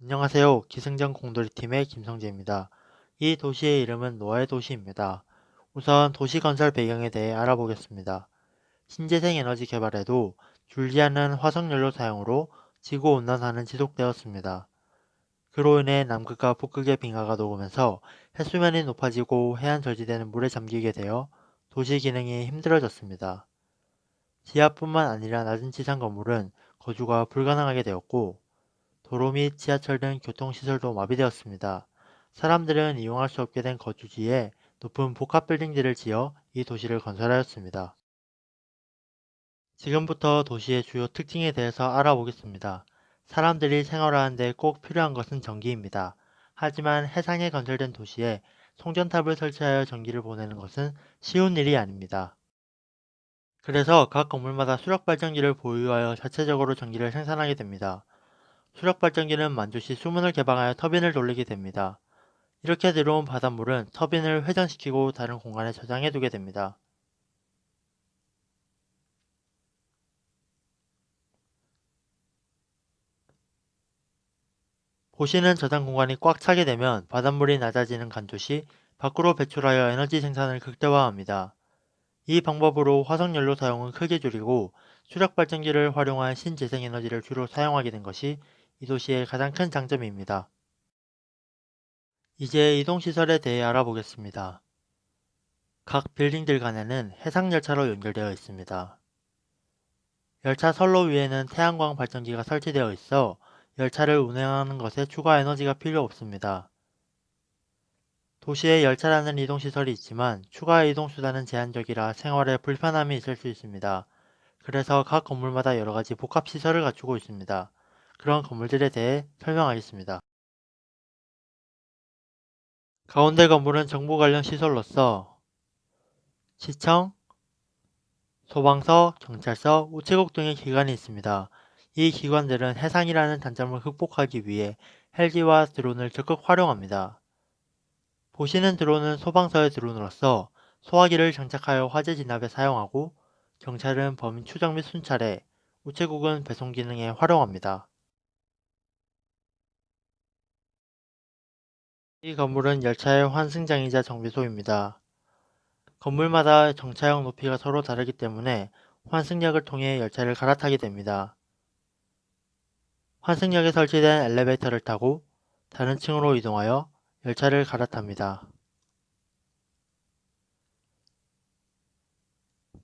안녕하세요. 기승전 공돌이팀의 김성재입니다. 이 도시의 이름은 노아의 도시입니다. 우선 도시 건설 배경에 대해 알아보겠습니다. 신재생 에너지 개발에도 줄지 않는 화석연료 사용으로 지구 온난화는 지속되었습니다. 그로 인해 남극과 북극의 빙하가 녹으면서 해수면이 높아지고 해안 절지대는 물에 잠기게 되어 도시 기능이 힘들어졌습니다. 지하뿐만 아니라 낮은 지상 건물은 거주가 불가능하게 되었고 도로 및 지하철 등 교통시설도 마비되었습니다. 사람들은 이용할 수 없게 된 거주지에 높은 복합 빌딩들을 지어 이 도시를 건설하였습니다. 지금부터 도시의 주요 특징에 대해서 알아보겠습니다. 사람들이 생활하는데 꼭 필요한 것은 전기입니다. 하지만 해상에 건설된 도시에 송전탑을 설치하여 전기를 보내는 것은 쉬운 일이 아닙니다. 그래서 각 건물마다 수력 발전기를 보유하여 자체적으로 전기를 생산하게 됩니다. 수력 발전기는 만조시 수문을 개방하여 터빈을 돌리게 됩니다. 이렇게 들어온 바닷물은 터빈을 회전시키고 다른 공간에 저장해 두게 됩니다. 보시는 저장 공간이 꽉 차게 되면 바닷물이 낮아지는 간조시 밖으로 배출하여 에너지 생산을 극대화합니다. 이 방법으로 화석연료 사용은 크게 줄이고 수력 발전기를 활용한 신재생에너지를 주로 사용하게 된 것이 이 도시의 가장 큰 장점입니다. 이제 이동시설에 대해 알아보겠습니다. 각 빌딩들 간에는 해상열차로 연결되어 있습니다. 열차 선로 위에는 태양광 발전기가 설치되어 있어 열차를 운행하는 것에 추가 에너지가 필요 없습니다. 도시에 열차라는 이동시설이 있지만 추가 이동수단은 제한적이라 생활에 불편함이 있을 수 있습니다. 그래서 각 건물마다 여러가지 복합시설을 갖추고 있습니다. 그런 건물들에 대해 설명하겠습니다. 가운데 건물은 정부 관련 시설로서 시청, 소방서, 경찰서, 우체국 등의 기관이 있습니다. 이 기관들은 해상이라는 단점을 극복하기 위해 헬기와 드론을 적극 활용합니다. 보시는 드론은 소방서의 드론으로서 소화기를 장착하여 화재 진압에 사용하고 경찰은 범인 추적 및 순찰에 우체국은 배송 기능에 활용합니다. 이 건물은 열차의 환승장이자 정비소입니다. 건물마다 정차역 높이가 서로 다르기 때문에 환승역을 통해 열차를 갈아타게 됩니다. 환승역에 설치된 엘리베이터를 타고 다른 층으로 이동하여 열차를 갈아탑니다.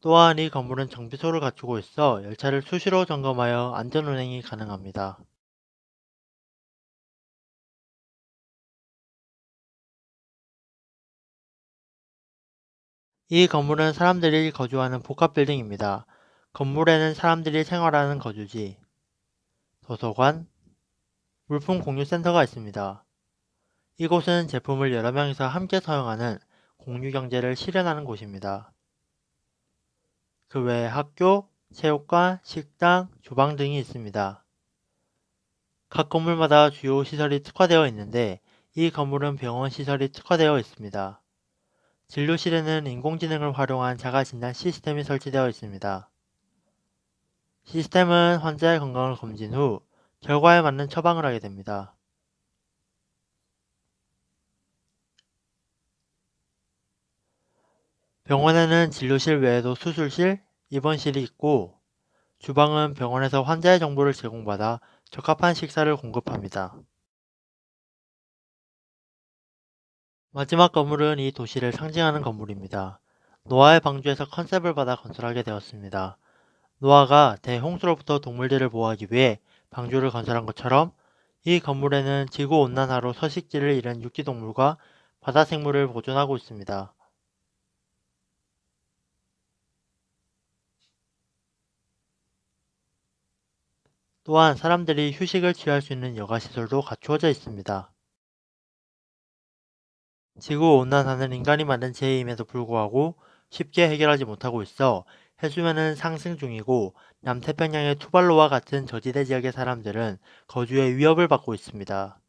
또한 이 건물은 정비소를 갖추고 있어 열차를 수시로 점검하여 안전운행이 가능합니다. 이 건물은 사람들이 거주하는 복합 빌딩입니다. 건물에는 사람들이 생활하는 거주지, 도서관, 물품 공유 센터가 있습니다. 이곳은 제품을 여러 명이서 함께 사용하는 공유 경제를 실현하는 곳입니다. 그 외에 학교, 체육관, 식당, 주방 등이 있습니다. 각 건물마다 주요 시설이 특화되어 있는데 이 건물은 병원 시설이 특화되어 있습니다. 진료실에는 인공지능을 활용한 자가진단 시스템이 설치되어 있습니다. 시스템은 환자의 건강을 검진 후 결과에 맞는 처방을 하게 됩니다. 병원에는 진료실 외에도 수술실, 입원실이 있고 주방은 병원에서 환자의 정보를 제공받아 적합한 식사를 공급합니다. 마지막 건물은 이 도시를 상징하는 건물입니다. 노아의 방주에서 컨셉을 받아 건설하게 되었습니다. 노아가 대홍수로부터 동물들을 보호하기 위해 방주를 건설한 것처럼 이 건물에는 지구 온난화로 서식지를 잃은 육지동물과 바다 생물을 보존하고 있습니다. 또한 사람들이 휴식을 취할 수 있는 여가 시설도 갖추어져 있습니다. 지구 온난화는 인간이 만든 재해임에도 불구하고 쉽게 해결하지 못하고 있어 해수면은 상승 중이고 남태평양의 투발로와 같은 저지대 지역의 사람들은 거주에 위협을 받고 있습니다.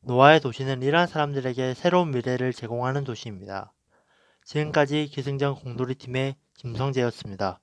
노아의 도시는 이러한 사람들에게 새로운 미래를 제공하는 도시입니다. 지금까지 기승전 공돌이팀의 김성재였습니다.